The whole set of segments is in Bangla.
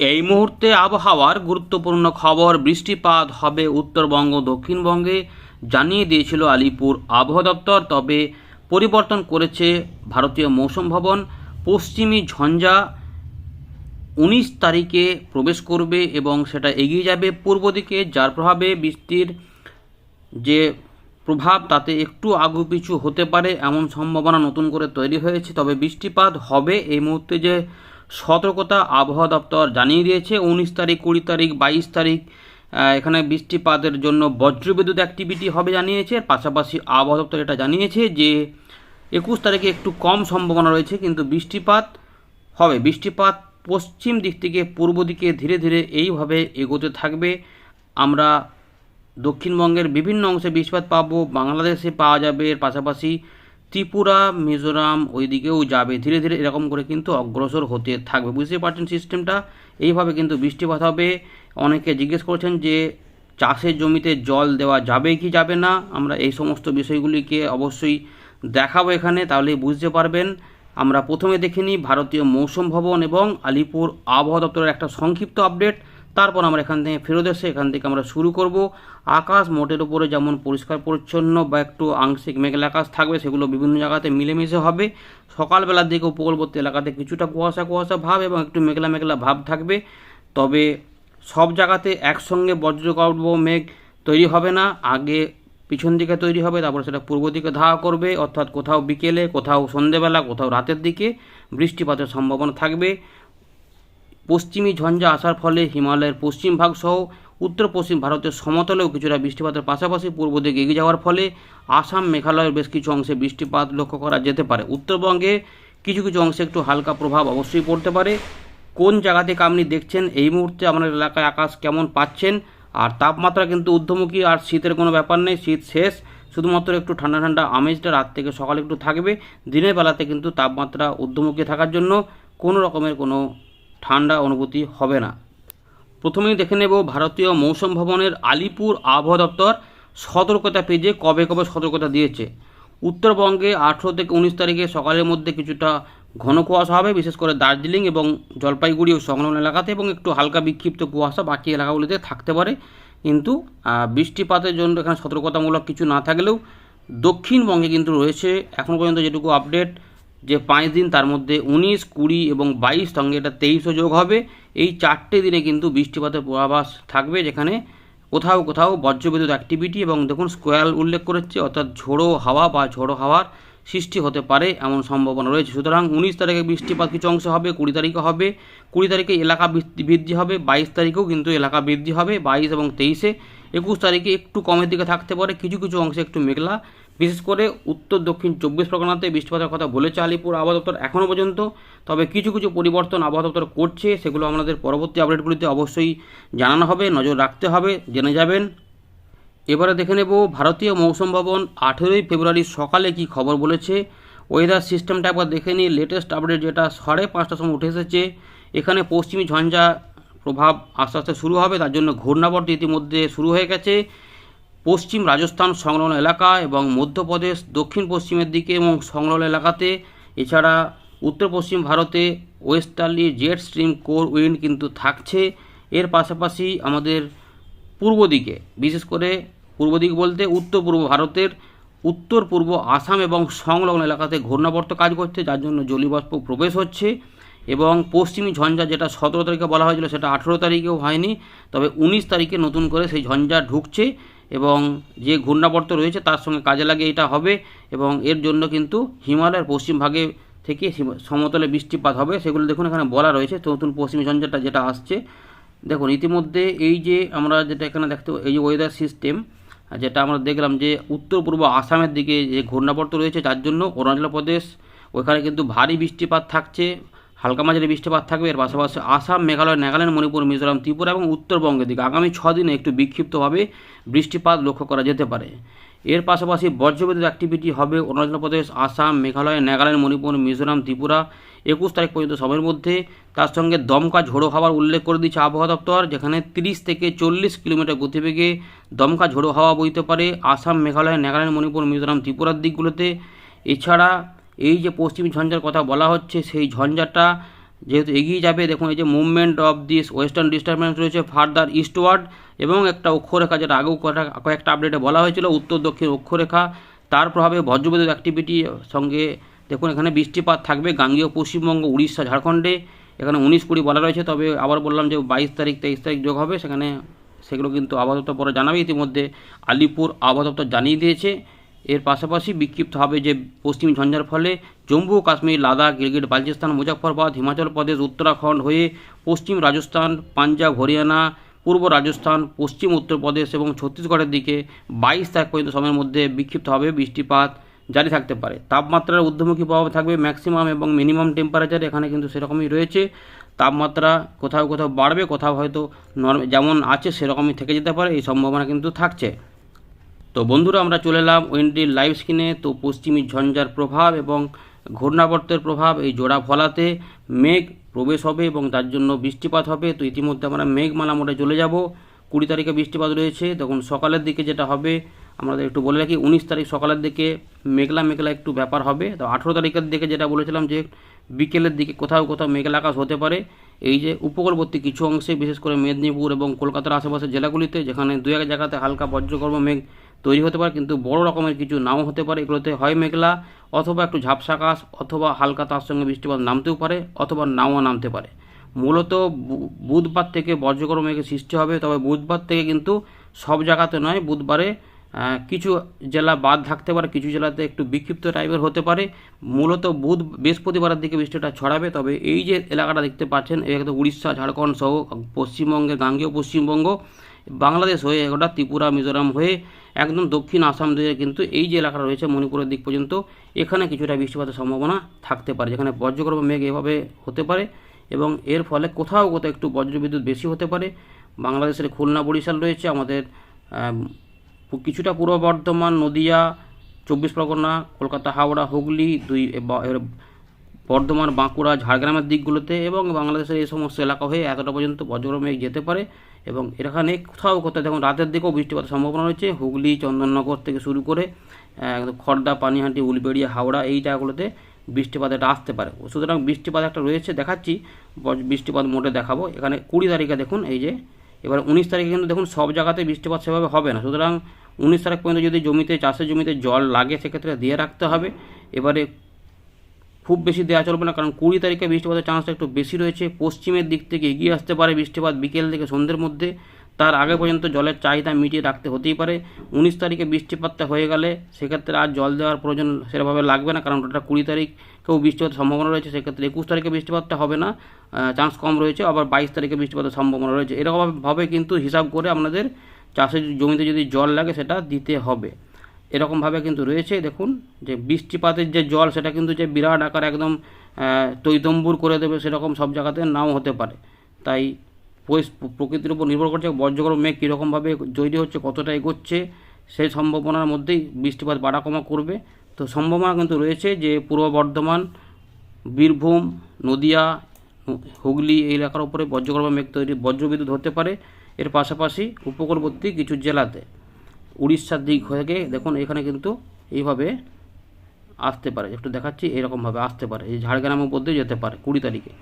এই মুহূর্তে আবহাওয়ার গুরুত্বপূর্ণ খবর, বৃষ্টিপাত হবে উত্তরবঙ্গ, দক্ষিণবঙ্গে জানিয়ে দিয়েছিল আলিপুর আবহাওয়া দপ্তর, তবে পরিবর্তন করেছে ভারতীয় মৌসুম ভবন। পশ্চিমী ঝঞ্ঝা উনিশ তারিখে প্রবেশ করবে এবং সেটা এগিয়ে যাবে পূর্ব দিকে, যার প্রভাবে বৃষ্টির যে প্রভাব, তাতে একটু আগুপিছু হতে পারে এমন সম্ভাবনা নতুন করে তৈরি হয়েছে। তবে বৃষ্টিপাত হবে এই মুহূর্তে যে সতর্কতা আবহাওয়া দপ্তর জানিয়ে দিয়েছে। উনিশ তারিখ, কুড়ি তারিখ, বাইশ তারিখ এখানে বৃষ্টিপাতের জন্য বজ্রবিদ্যুৎ অ্যাক্টিভিটি হবে জানিয়েছে। পাশাপাশি আবহাওয়া দপ্তর এটা জানিয়েছে যে, একুশ তারিখে একটু কম সম্ভাবনা রয়েছে, কিন্তু বৃষ্টিপাত হবে। বৃষ্টিপাত পশ্চিম দিক থেকে পূর্ব দিকে ধীরে ধীরে এইভাবে এগোতে থাকবে। আমরা দক্ষিণবঙ্গের বিভিন্ন অংশে বৃষ্টিপাত পাবো, বাংলাদেশে পাওয়া যাবে। পাশাপাশি ত্রিপুরা, মিজোরাম ওই দিকেও যাবে। ধীরে ধীরে এরকম করে কিন্তু অগ্রসর হতে থাকবে। বুঝতে পারছেন সিস্টেমটা এইভাবে কিন্তু বৃষ্টিপাত হবে। অনেকে জিজ্ঞেস করেছেন যে, চাষের জমিতে জল দেওয়া যাবে কি যাবে না? আমরা এই সমস্ত বিষয়গুলিকে অবশ্যই দেখাবো এখানে তাহলে বুঝতে পারবেন। আমরা প্রথমে দেখে নিই ভারতীয় মৌসুম ভবন এবং আলিপুর আবহাওয়া দপ্তরের একটা সংক্ষিপ্ত আপডেট তারপর আমরা এখান থেকে ফেরত এসে এখান থেকে আমরা শুরু করব। আকাশ মোটের উপরে যেমন পরিষ্কার, পরিচ্ছন্ন বা একটু আংশিক মেঘলা আকাশ থাকবে, সেগুলো বিভিন্ন জায়গাতে মিলেমিশে হবে। সকালবেলার দিকে উপকূলবর্তী এলাকাতে কিছুটা কুয়াশা কুয়াশা ভাব এবং একটু মেঘলা মেঘলা ভাব থাকবে। তবে সব জায়গাতে একসঙ্গে বজ্রগর্ভ মেঘ তৈরি হবে না। আগে পিছন দিকে তৈরি হবে, তারপর সেটা পূর্ব দিকে ধাওয়া করবে। অর্থাৎ কোথাও বিকেলে, কোথাও সন্ধেবেলা, কোথাও রাতের দিকে বৃষ্টিপাতের সম্ভাবনা থাকবে। পশ্চিমী ঝঞ্ঝা আসার ফলে হিমালয়ের পশ্চিম ভাগ সহ উত্তর পশ্চিম ভারতের সমতলেও কিছুটা বৃষ্টিপাতের পাশাপাশি পূর্ব দিকে এগিয়ে যাওয়ার ফলে আসাম, মেঘালয়ের বেশ কিছু অংশে বৃষ্টিপাত লক্ষ্য করা যেতে পারে। উত্তরবঙ্গে কিছু কিছু অংশে একটু হালকা প্রভাব অবশ্যই পড়তে পারে। কোন জায়গা থেকে আপনি দেখছেন এই মুহূর্তে আপনার এলাকায় আকাশ কেমন পাচ্ছেন? আর তাপমাত্রা কিন্তু ঊর্ধ্বমুখী আর শীতের কোনো ব্যাপার নেই, শীত শেষ। শুধুমাত্র একটু ঠান্ডা ঠান্ডা আমেজটা রাত থেকে সকালে একটু থাকবে। দিনের বেলাতে কিন্তু তাপমাত্রা ঊর্ধ্বমুখী থাকার জন্য কোনো রকমের কোনো ঠান্ডা অনুভূতি হবে না। প্রথমেই দেখে নেব ভারতীয় মৌসুম ভবনের আলিপুর আবহাওয়া দপ্তর সতর্কতা পেজে কবে কবে সতর্কতা দিয়েছে। উত্তরবঙ্গে আঠেরো থেকে উনিশ তারিখে সকালের মধ্যে কিছুটা ঘন কুয়াশা হবে, বিশেষ করে দার্জিলিং এবং জলপাইগুড়ি ও সংলগ্ন এলাকাতে এবং একটু হালকা বিক্ষিপ্ত কুয়াশা বাকি এলাকাগুলিতে থাকতে পারে। কিন্তু বৃষ্টিপাতের জন্য এখানে সতর্কতামূলক কিছু না থাকলেও দক্ষিণবঙ্গে কিন্তু রয়েছে। এখন পর্যন্ত যেটুকু আপডেট যে পাঁচ দিন তার মধ্যে উনিশ, কুড়ি এবং বাইশ সঙ্গে এটা তেইশও যোগ হবে। এই চারটে দিনে কিন্তু বৃষ্টিপাতের পূর্বাভাস থাকবে যেখানে কোথাও কোথাও বজ্রবিদ্যুৎ অ্যাক্টিভিটি এবং দেখুন স্কোয়াল উল্লেখ করেছে, অর্থাৎ ঝোড়ো হাওয়া বা ঝোড়ো হাওয়ার সৃষ্টি হতে পারে এমন সম্ভাবনা রয়েছে। সুতরাং উনিশ তারিখে বৃষ্টিপাত কিছু অংশ হবে, কুড়ি তারিখে হবে। কুড়ি তারিখে এলাকা বৃদ্ধি- হবে, বাইশ তারিখেও কিন্তু এলাকা বৃদ্ধি হবে। বাইশ এবং তেইশে একুশ তারিখে একটু কমের দিকে থাকতে পারে, কিছু কিছু অংশে একটু মেঘলা। বিশেষ করে উত্তর, দক্ষিণ চব্বিশ পরগনাতে বৃষ্টিপাতের কথা বলেছে আলিপুর আবহাওয়া দপ্তর এখনও পর্যন্ত। তবে কিছু কিছু পরিবর্তন আবহাওয়া দপ্তর করছে, সেগুলো আমাদের পরবর্তী আপডেটগুলিতে অবশ্যই জানানো হবে, নজর রাখতে হবে, জেনে যাবেন। এবারে দেখে নেব ভারতীয় মৌসুম ভবন আঠেরোই ফেব্রুয়ারি সকালে কি খবর বলেছে। ওয়েদার সিস্টেমটা একবার দেখে নিই লেটেস্ট আপডেট যেটা সাড়ে পাঁচটার সময় উঠে এসেছে, এখানে পশ্চিমী ঝঞ্ঝা প্রভাব আস্তে আস্তে শুরু হবে, তার জন্য ঘূর্ণাবর্ত ইতিমধ্যে শুরু হয়ে গেছে। পশ্চিম রাজস্থান সংলগ্ন এলাকা এবং মধ্যপ্রদেশ দক্ষিণ পশ্চিমের দিকে এবং সংলগ্ন এলাকাতে। এছাড়া উত্তর পশ্চিম ভারতে westerly jet stream core wind কিন্তু থাকছে। এর পাশাপাশি আমাদের পূর্ব দিকে, বিশেষ করে পূর্ব দিক বলতে উত্তর পূর্ব ভারতের উত্তর পূর্ব আসাম এবং সংলগ্ন এলাকাতে ঘূর্ণাবর্ত কাজ করছে, যার জন্য জলীয়বাষ্প প্রবেশ হচ্ছে। এবং পশ্চিমী ঝঞ্ঝা যেটা সতেরো তারিখে বলা হয়েছিল সেটা আঠেরো তারিখেও হয়নি, তবে উনিশ তারিখে নতুন করে সেই ঝঞ্ঝা ঢুকছে এবং যে ঘূর্ণাবর্ত রয়েছে তার সঙ্গে কাজে লাগে এটা হবে এবং এর জন্য কিন্তু হিমালয়ের পশ্চিম ভাগে থেকে সমতলে বৃষ্টিপাত হবে, সেগুলো দেখুন এখানে বলা রয়েছে নতুন পশ্চিমী ঝঞ্ঝাটা যেটা আসছে। দেখুন, ইতিমধ্যে এই যে আমরা যেটা এখানে দেখতে, এই যে ওয়েদার সিস্টেম যেটা আমরা দেখলাম যে উত্তর পূর্ব আসামের দিকে যে ঘূর্ণাবর্ত রয়েছে, যার জন্য অরুণাচল প্রদেশ, ওখানে কিন্তু ভারী বৃষ্টিপাত থাকছে। হালকা মাঝারি বৃষ্টিপাত থাকবে। এর পাশাপাশি আসাম, মেঘালয়, নাগাল্যান্ড, মণিপুর, মিজোরাম, ত্রিপুরা এবং উত্তরবঙ্গের দিকে আগামী দিনে একটু বিক্ষিপ্তভাবে বৃষ্টিপাত লক্ষ্য করা যেতে পারে। এর পাশাপাশি বজ্রবিদ্যুৎ অ্যাক্টিভিটি হবে অরুণাচল প্রদেশ, আসাম, মেঘালয়, নাগাল্যান্ড, মণিপুর, মিজোরাম, ত্রিপুরা। একুশ তারিখ পর্যন্ত সময়ের মধ্যে। তার সঙ্গে দমকা ঝোড়ো হাওয়ার উল্লেখ করে দিচ্ছে আবহাওয়া দপ্তর, যেখানে তিরিশ থেকে চল্লিশ কিলোমিটার গতিবেগে দমকা ঝোড়ো হাওয়া বইতে পারে আসাম, মেঘালয়, নাগাল্যান্ড, মণিপুর, মিজোরাম, ত্রিপুরার দিকগুলোতে। এছাড়া এই যে পশ্চিম ঝঞ্ঝার কথা বলা হচ্ছে, সেই ঝঞ্ঝাটা যেহেতু এগিয়ে যাবে, দেখুন এই যে movement of this western disturbance রয়েছে ফার্দার ইস্টওয়ার্ড এবং একটা অক্ষরেখা যেটা আগেও কয়েকটা আপডেটে বলা হয়েছিল, উত্তর, দক্ষিণ অক্ষরেখা, তার প্রভাবে বজ্রবিদ্যুৎ অ্যাক্টিভিটি সঙ্গে দেখুন এখানে বৃষ্টিপাত থাকবে, গাঙ্গীয় পশ্চিমবঙ্গ, উড়িষ্যা, ঝাড়খণ্ডে, এখানে উনিশ কুড়ি বলা রয়েছে, তবে আবার বললাম যে বাইশ তারিখ, তেইশ তারিখ যোগ হবে, সেখানে সেগুলো কিন্তু আবহাওয়া দপ্তর পরে জানাবে, ইতিমধ্যে আলিপুর আবহাওয়া দপ্তর জানিয়ে দিয়েছে। এর পাশাপাশি বিক্ষিপ্ত হবে যে পশ্চিম ঝঞ্ঝার ফলে জম্মু ও কাশ্মীর, লাদাখ, গিলগিট, বালচিস্তান মুজফ্ফরবাদ হিমাচল প্রদেশ, উত্তরাখণ্ড হয়ে পশ্চিম রাজস্থান, পাঞ্জাব, হরিয়ানা, পূর্ব রাজস্থান, পশ্চিম উত্তরপ্রদেশ এবং ছত্তিশগড়ের দিকে বাইশ তারিখ পর্যন্ত সময়ের মধ্যে বিক্ষিপ্ত হবে বৃষ্টিপাত জারি থাকতে পারে। তাপমাত্রার ঊর্ধ্বমুখী প্রভাব থাকবে ম্যাক্সিমাম এবং মিনিমাম টেম্পারেচার এখানে কিন্তু সেরকমই রয়েছে। তাপমাত্রা কোথাও কোথাও বাড়বে, কোথাও হয়তো নর্ম যেমন আছে সেরকমই থেকে যেতে পারে, এই সম্ভাবনা কিন্তু থাকছে। তো বন্ধুরা, আমরা চলে এলাম ওয়েন্ডির লাইভ স্ক্রিনে। তো পশ্চিমী ঝঞ্ঝার প্রভাব এবং ঘূর্ণাবর্তের প্রভাব, এই জোড়া ফলাতে মেঘ প্রবেশ হবে এবং তার জন্য বৃষ্টিপাত হবে। তো ইতিমধ্যে আমরা মেঘমালা মোড়ে চলে যাব। কুড়ি তারিখে বৃষ্টিপাত রয়েছে। তখন সকালের দিকে যেটা হবে আমাদের একটু বলে রাখি, উনিশ তারিখ সকালের দিকে মেঘলা মেঘলা একটু ব্যাপার হবে। তো আঠেরো তারিখের দিকে যেটা বলেছিলাম যে, বিকেলের দিকে কোথাও কোথাও মেঘলা আকাশ হতে পারে। এই যে উপকূলবর্তী কিছু অংশে, বিশেষ করে মেদিনীপুর এবং কলকাতার আশেপাশের জেলাগুলিতে, যেখানে দু এক জায়গাতে হালকা বজ্রকর্ম মেঘ তৈরি হতে পারে, কিন্তু বড় রকমের কিছু নাও হতে পারে। এগুলোতে হয় মেঘলা, অথবা একটু ঝাপসা আকাশ, অথবা হালকা তার সঙ্গে বৃষ্টিপাত নামতেও পারে, অথবা নাও নামতে পারে। মূলত বুধবার থেকে বজ্রকর্ম মেঘের সৃষ্টি হবে, তবে বুধবার থেকে কিন্তু সব জায়গাতে নয়, বুধবারে কিছু জেলা বাদ থাকতে পারে, কিছু জেলাতে একটু বিক্ষিপ্ত টাইপের হতে পারে। মূলত বুধ, বৃহস্পতিবারের দিকে বৃষ্টিটা ছড়াবে, তবে এই যে এলাকাটা দেখতে পাচ্ছেন একদম উড়িষ্যা, ঝাড়খণ্ড সহ পশ্চিমবঙ্গের গাঙ্গেয় পশ্চিমবঙ্গ, বাংলাদেশ হয়ে এগোটা, ত্রিপুরা, মিজোরাম হয়ে একদম দক্ষিণ আসাম দিয়ে কিন্তু এই যে এলাকাটা রয়েছে মণিপুরের দিক পর্যন্ত, এখানে কিছুটা বৃষ্টিপাতের সম্ভাবনা থাকতে পারে, যেখানে বজ্রগর্ভ মেঘ এভাবে হতে পারে এবং এর ফলে কোথাও কোথাও একটু বজ্রবিদ্যুৎ বেশি হতে পারে। বাংলাদেশের খুলনা, বরিশাল রয়েছে, আমাদের কিছুটা পূর্ব বর্ধমান, নদিয়া, চব্বিশ পরগনা, কলকাতা, হাওড়া, হুগলি, দুই বর্ধমান, বাঁকুড়া, ঝাড়গ্রামের দিকগুলোতে এবং বাংলাদেশের এই সমস্ত এলাকা হয়ে এতটা পর্যন্ত বজ্র মেঘ যেতে পারে। এবং এখানে কোথাও কোথাও দেখুন, রাতের দিকেও বৃষ্টিপাতের সম্ভাবনা রয়েছে। হুগলি, চন্দননগর থেকে শুরু করে খড়দা পানিহাটি, উলবেড়িয়া, হাওড়া এই জায়গাগুলোতে বৃষ্টিপাত একটা আসতে পারে। সুতরাং বৃষ্টিপাত একটা রয়েছে, দেখাচ্ছি। বৃষ্টিপাত মোটে দেখাবো। এখানে কুড়ি তারিখে দেখুন, এই যে, এবার উনিশ তারিখে কিন্তু দেখুন, সব জায়গাতে বৃষ্টিপাত সেভাবে হবে না। সুতরাং উনিশ তারিখ পর্যন্ত যদি জমিতে, চাষের জমিতে জল লাগে, সেক্ষেত্রে দিয়ে রাখতে হবে। এবারে খুব বেশি দেওয়া চলবে না, কারণ কুড়ি তারিখে বৃষ্টিপাতের চান্সটা একটু বেশি রয়েছে। পশ্চিমের দিক থেকে এগিয়ে আসতে পারে বৃষ্টিপাত বিকেল থেকে সন্ধ্যের মধ্যে। তার আগে পর্যন্ত জলের চাহিদা মিটিয়ে রাখতে হতেই পারে। উনিশ তারিখে বৃষ্টিপাতটা হয়ে গেলে সেক্ষেত্রে আর জল দেওয়ার প্রয়োজন সেভাবে লাগবে না, কারণ ওটা কুড়ি তারিখেও বৃষ্টিপাতের সম্ভাবনা রয়েছে। সেক্ষেত্রে একুশ তারিখে বৃষ্টিপাতটা হবে না চান্স কম রয়েছে। আবার বাইশ তারিখে বৃষ্টিপাতের সম্ভাবনা রয়েছে। এরকমভাবে কিন্তু হিসাব করে আপনাদের চাষের জমিতে যদি জল লাগে সেটা দিতে হবে। এরকমভাবে কিন্তু রয়েছে। দেখুন, যে বৃষ্টিপাতের যে জল, সেটা কিন্তু যে বিরাট আকার একদম তৈতম্বুর করে দেবে সেরকম সব জায়গাতে নাও হতে পারে। তাই প্রকৃতির উপর নির্ভর করছে বজ্রগর্ভ মেঘ কীরকমভাবে তৈরি হচ্ছে, কতটা এগোচ্ছে, সেই সম্ভাবনার মধ্যেই বৃষ্টিপাত বাড়া কমা করবে। তো সম্ভাবনা কিন্তু রয়েছে যে পূর্ব বর্ধমান, বীরভূম, নদিয়া, হুগলি এই এলাকার উপরে বজ্রগর্ভ মেঘ তৈরি, বজ্রবিদ্যুৎ হতে পারে। এর পাশাপাশি উপকূলবর্তী কিছু জেলাতে। উড়িষ্যার দিক থেকে দেখুন, এখানে কিন্তু এইভাবে আসতে পারে। একটু দেখাচ্ছি, এরকমভাবে আসতে পারে। এই ঝাড়গ্রামের মধ্যে যেতে পারে কুড়ি তারিখে।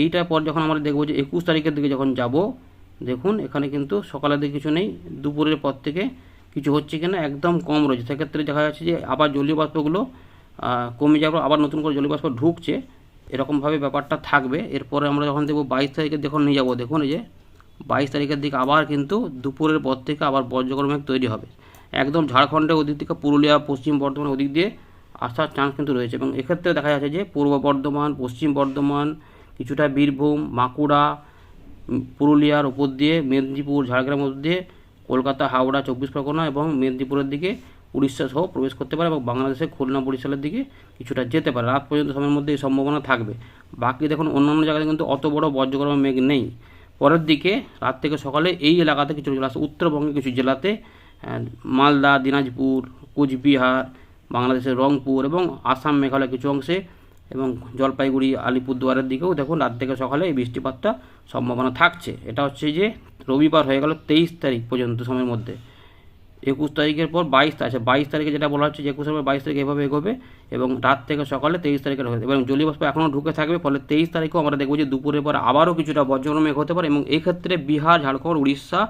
এইটার পর যখন আমরা দেখব যে একুশ তারিখের দিকে যখন যাব, দেখুন, এখানে কিন্তু সকালের দিকে কিছু নেই, দুপুরের পর থেকে কিছু হচ্ছে কিনা একদম কম রয়েছে। সেক্ষেত্রে দেখা যাচ্ছে যে আবার জলীয় বাষ্পগুলো কমে যাবে আবার নতুন করে জলীয় বাষ্প ঢুকছে। এরকমভাবে ব্যাপারটা থাকবে। এরপরে আমরা যখন দেখব বাইশ তারিখে যখন নিয়ে যাব। দেখুন, এই যে বাইশ তারিখের দিকে আবার কিন্তু দুপুরের পর থেকে আবার বজ্রগর্ভ মেঘ তৈরি হবে। একদম ঝাড়খণ্ডের ওদিক থেকে পুরুলিয়া, পশ্চিম বর্ধমান ওদিক দিয়ে আসার চান্স কিন্তু রয়েছে এবং এক্ষেত্রে দেখা যাচ্ছে যে পূর্ব বর্ধমান, পশ্চিম বর্ধমান, কিছুটা বীরভূম, বাঁকুড়া পুরুলিয়ার উপর দিয়ে মেদিনীপুর ঝাড়গ্রাম উপর দিয়ে কলকাতা, হাওড়া, চব্বিশ পরগনা এবং মেদিনীপুরের দিকে উড়িষ্যা সহ প্রবেশ করতে পারে এবং বাংলাদেশের খুলনা বরিশালের দিকে কিছুটা যেতে পারে। রাত পর্যন্ত সময়ের মধ্যে এই সম্ভাবনা থাকবে। বাকি দেখুন অন্যান্য জায়গাতে কিন্তু অত বড় বজ্রগর্ভ মেঘ নেই। পরের দিকে রাত থেকে সকালে এই এলাকাতে কিছু জেলা আছে। উত্তরবঙ্গের কিছু জেলাতে মালদা, দিনাজপুর, কোচবিহার, বাংলাদেশের রংপুর এবং আসাম মেঘালয় কিছু অংশে এবং জলপাইগুড়ি, আলিপুরদুয়ারের দিকেও দেখুন রাত থেকে সকালে এই বৃষ্টিপাতটা সম্ভাবনা থাকছে। এটা হচ্ছে যে রবিবার হয়ে গেল তেইশ তারিখ পর্যন্ত সময়ের মধ্যে। একুশ তারিখের পর বাইশ আছে বাইশ তারিখে যেটা বলা হচ্ছে যে একুশের পর বাইশ তারিখ এভাবে এগোবে এবং রাত থেকে সকালে তেইশ তারিখের হয়ে এবং জলীয়বাষ্প এখনও ঢুকে থাকবে, ফলে তেইশ তারিখেও আমরা দেখব যে দুপুরের পর আবারও কিছুটা বজ্রগণ মেঘ হতে পারে এবং এক্ষেত্রে বিহার, ঝাড়খণ্ড, উড়িষ্যা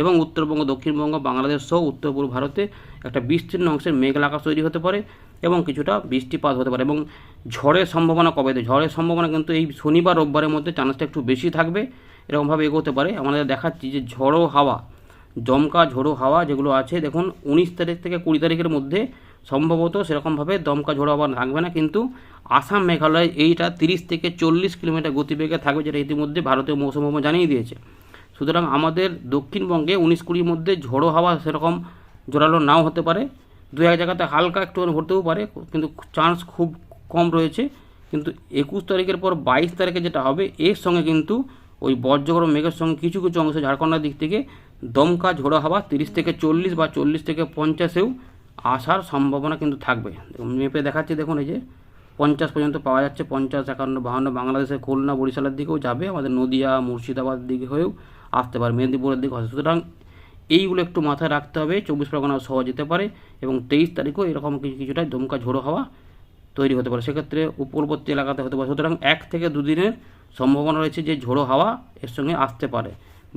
এবং উত্তরবঙ্গ, দক্ষিণবঙ্গ, বাংলাদেশ সহ উত্তর পূর্ব ভারতে একটা বিস্তীর্ণ অংশের মেঘলা আকাশ তৈরি হতে পারে এবং কিছুটা বৃষ্টিপাত হতে পারে এবং ঝড়ের সম্ভাবনা কবে ঝড়ের সম্ভাবনা কিন্তু এই শনিবার, রোববারের মধ্যে চান্সটা একটু বেশি থাকবে, এরকমভাবে এগোতে পারে। আমাদের দেখাচ্ছি যে ঝড়ো হাওয়া দমকা ঝোড়ো হাওয়া যেগুলো আছে, দেখুন, উনিশ তারিখ থেকে কুড়ি তারিখের মধ্যে সম্ভবত সেরকমভাবে দমকা ঝোড়ো হাওয়া থাকবে না, কিন্তু আসাম মেঘালয় এইটা তিরিশ থেকে চল্লিশ কিলোমিটার গতিবেগে থাকবে যেটা ইতিমধ্যে ভারতীয় মৌসুম জানিয়ে দিয়েছে। সুতরাং আমাদের দক্ষিণবঙ্গে উনিশ কুড়ির মধ্যে ঝোড়ো হাওয়া সেরকম জোরালো নাও হতে পারে। দু এক জায়গাতে হালকা একটু হতেও পারে, কিন্তু চান্স খুব কম রয়েছে। কিন্তু একুশ তারিখের পর বাইশ তারিখে যেটা হবে, এর সঙ্গে কিন্তু ওই বজ্রগরম মেঘের সঙ্গে কিছু কিছু অংশ ঝাড়খণ্ডের দিক থেকে দমকা ঝোড়ো হাওয়া তিরিশ থেকে চল্লিশ বা চল্লিশ থেকে পঞ্চাশেও আসার সম্ভাবনা কিন্তু থাকবে। মেপে দেখাচ্ছি, দেখুন, এই যে পঞ্চাশ পর্যন্ত পাওয়া যাচ্ছে, পঞ্চাশ, একান্ন, বাহান্ন বাংলাদেশের খুলনা, বরিশালের দিকেও যাবে, আমাদের নদিয়া মুর্শিদাবাদ দিকে হয়েও আসতে পারে, মেদিনীপুরের দিকে সুতরাং এইগুলো একটু মাথায় রাখতে হবে, চব্বিশ পরগনা সহ যেতে পারে এবং তেইশ তারিখও এরকম কিছু কিছুটা দমকা ঝোড়ো হাওয়া তৈরি হতে পারে। সেক্ষেত্রে উপকূলবর্তী এলাকাতে হতে পারে। সুতরাং এক থেকে দুদিনের সম্ভাবনা রয়েছে যে ঝোড়ো হাওয়া এর সঙ্গে আসতে পারে।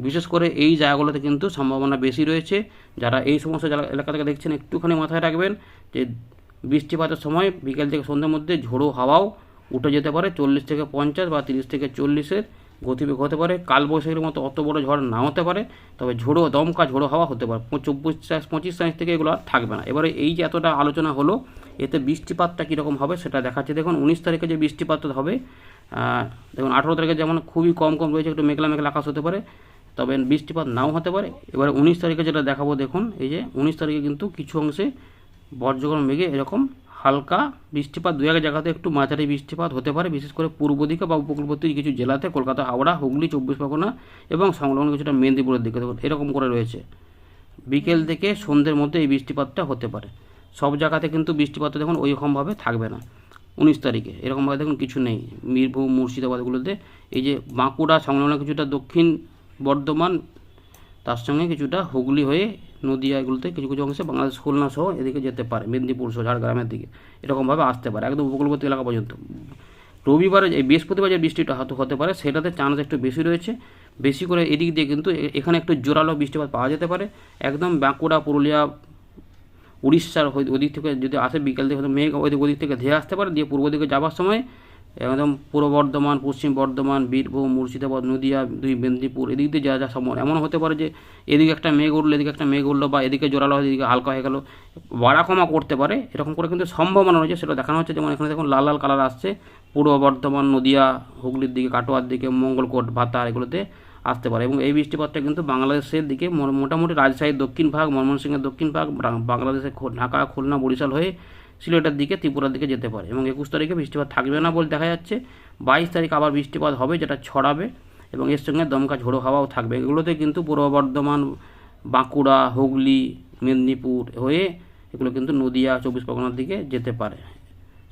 বিশেষ করে এই জায়গাগুলোতে কিন্তু সম্ভাবনা বেশি রয়েছে। যারা এই সমস্ত এলাকা থেকে দেখছেন, একটুখানি মাথায় রাখবেন যে বৃষ্টিপাতের সময় বিকেল থেকে সন্ধ্যের মধ্যে ঝোড়ো হাওয়াও উঠে যেতে পারে। চল্লিশ থেকে পঞ্চাশ বা তিরিশ থেকে চল্লিশের গতিবেগ হতে পারে। কালবৈশাখীর মতো অত বড় ঝড় না হতে পারে, তবে ঝোড়ো, দমকা ঝোড়ো হাওয়া হতে পারে। চব্বিশ পঁচিশ তারিখ থেকে এগুলো আর থাকবে না। এবারে এই যে এতটা আলোচনা হলো, এতে বৃষ্টিপাতটা কীরকম হবে সেটা দেখাচ্ছে। দেখুন, উনিশ তারিখে যে বৃষ্টিপাতটা হবে দেখুন, আঠেরো তারিখে যেমন খুবই কম কম রয়েছে, একটু মেঘলা মেঘলা আকাশ হতে পারে। তবে বৃষ্টিপাত নাও হতে পারে। এবারে উনিশ তারিখে যেটা দেখাবো, দেখুন, এই যে উনিশ তারিখে কিন্তু কিছু অংশে বজ্রগণ মেঘে এরকম হালকা বৃষ্টিপাত, দু এক জায়গাতে একটু মাঝারি বৃষ্টিপাত হতে পারে। বিশেষ করে পূর্ব দিকে বা উপকূলবর্তী কিছু জেলাতে, কলকাতা, হাওড়া, হুগলি, চব্বিশ পরগনা এবং সংলগ্ন কিছুটা মেদিনীপুরের দিকে এরকম করে রয়েছে। বিকেল থেকে সন্ধ্যের মধ্যে এই বৃষ্টিপাতটা হতে পারে। সব জায়গাতে কিন্তু বৃষ্টিপাত, দেখুন, ওইরকমভাবে থাকবে না। উনিশ তারিখে, এরকমভাবে, দেখুন, কিছু নেই। বীরভূম মুর্শিদাবাদগুলোতে এই যে বাঁকুড়া, সংলগ্ন কিছুটা দক্ষিণ বর্ধমান, তার সঙ্গে কিছুটা হুগলি হয়ে নদীয়া এগুলোতে কিছু কিছু অংশে বাংলাদেশ খুলনা সহ এদিকে যেতে পারে, মেদিনীপুর সহ ঝাড়গ্রামের দিকে। এরকমভাবে আসতে পারে, একদম উপকূলবর্তী এলাকা পর্যন্ত। রবিবারে এই বৃহস্পতিবার যে বৃষ্টিটা হয়তো হতে পারে, সেটাতে চান্স একটু বেশি রয়েছে। বেশি করে এদিক দিয়ে কিন্তু এখানে একটু জোরালো বৃষ্টিপাত পাওয়া যেতে পারে। একদম বাঁকুড়া, পুরুলিয়া, উড়িষ্যার ওই- ওদিক থেকে যদি আসে বিকেল থেকে হয়তো মেঘ ওই দিক- ওদিক থেকে ধেয়ে আসতে পারে, দিয়ে পূর্ব দিকে যাওয়ার সময় একদম পূর্ব বর্ধমান, পশ্চিম বর্ধমান, বীরভূম, মুর্শিদাবাদ, নদিয়া, দুই মেদিনীপুর, এদিক দিয়ে যা যা সময়। এমন হতে পারে যে এদিকে একটা মেঘ উঠল, এদিকে একটা মেঘ উঠল বা এদিকে জোরালো হয় এদিকে হালকা হয়ে গেল বাড়া কমা করতে পারে, এরকম করে কিন্তু সম্ভাবনা রয়েছে, সেটা দেখানো হচ্ছে। যেমন এখানে দেখুন লাল লাল কালার আসছে, পূর্ব বর্ধমান, নদিয়া, হুগলির দিকে, কাটোয়ার দিকে, মঙ্গলকোট, ভাতা এগুলোতে আসতে পারে। এবং এই বৃষ্টিপাতটা কিন্তু বাংলাদেশের দিকে মোটামুটি রাজশাহীর দক্ষিণ ভাগ, ময়মনসিংহের দক্ষিণ ভাগ, বাংলাদেশের ঢাকা, খুলনা, বরিশাল হয়ে সিলেটের দিকে, ত্রিপুরার দিকে যেতে পারে। এবং একুশ তারিখে বৃষ্টিপাত থাকবে না বলে দেখা যাচ্ছে। বাইশ তারিখ আবার বৃষ্টিপাত হবে, যেটা ছড়াবে। এবং এর সঙ্গে দমকা ঝোড়ো হাওয়াও থাকবে। এগুলোতে কিন্তু পূর্ব বর্ধমান, বাঁকুড়া, হুগলি, মেদিনীপুর হয়ে এগুলো কিন্তু নদিয়া, চব্বিশ পরগনার দিকে যেতে পারে।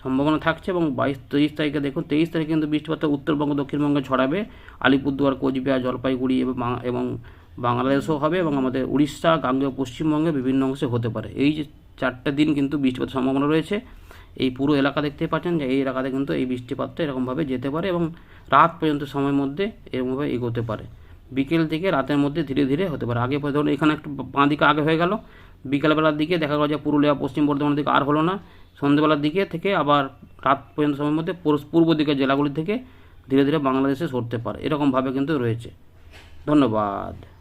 সম্ভাবনা থাকছে এবং বাইশ, তেইশ তারিখে দেখুন, তেইশ তারিখে কিন্তু বৃষ্টিপাতটা উত্তরবঙ্গ, দক্ষিণবঙ্গে ছড়াবে। আলিপুরদুয়ার, কোচবিহার, জলপাইগুড়ি এবং এবং বাংলাদেশও হবে এবং আমাদের উড়িষ্যা, গাঙ্গেয়, পশ্চিমবঙ্গে বিভিন্ন অংশে হতে পারে। এই যে চারটে দিন কিন্তু বৃষ্টিপাতের সম্ভাবনা রয়েছে। এই পুরো এলাকা দেখতেই পাচ্ছেন যে এই এলাকাতে কিন্তু এই বৃষ্টিপাতটা এরকমভাবে যেতে পারে এবং রাত পর্যন্ত সময়ের মধ্যে এরকমভাবে এগোতে পারে। বিকেল থেকে রাতের মধ্যে ধীরে ধীরে হতে পারে। আগে ধরুন এখানে একটু বাঁ দিকে আগে হয়ে গেল। বিকেলবেলার দিকে দেখা গেল যে পুরুলিয়া, পশ্চিম বর্ধমানের দিকে আর হলো না। সন্ধ্যেবেলার দিকে থেকে আবার রাত পর্যন্ত সময়ের মধ্যে পূর্ব দিকের জেলাগুলি থেকে ধীরে ধীরে বাংলাদেশে সরতে পারে। এরকমভাবে কিন্তু রয়েছে। ধন্যবাদ।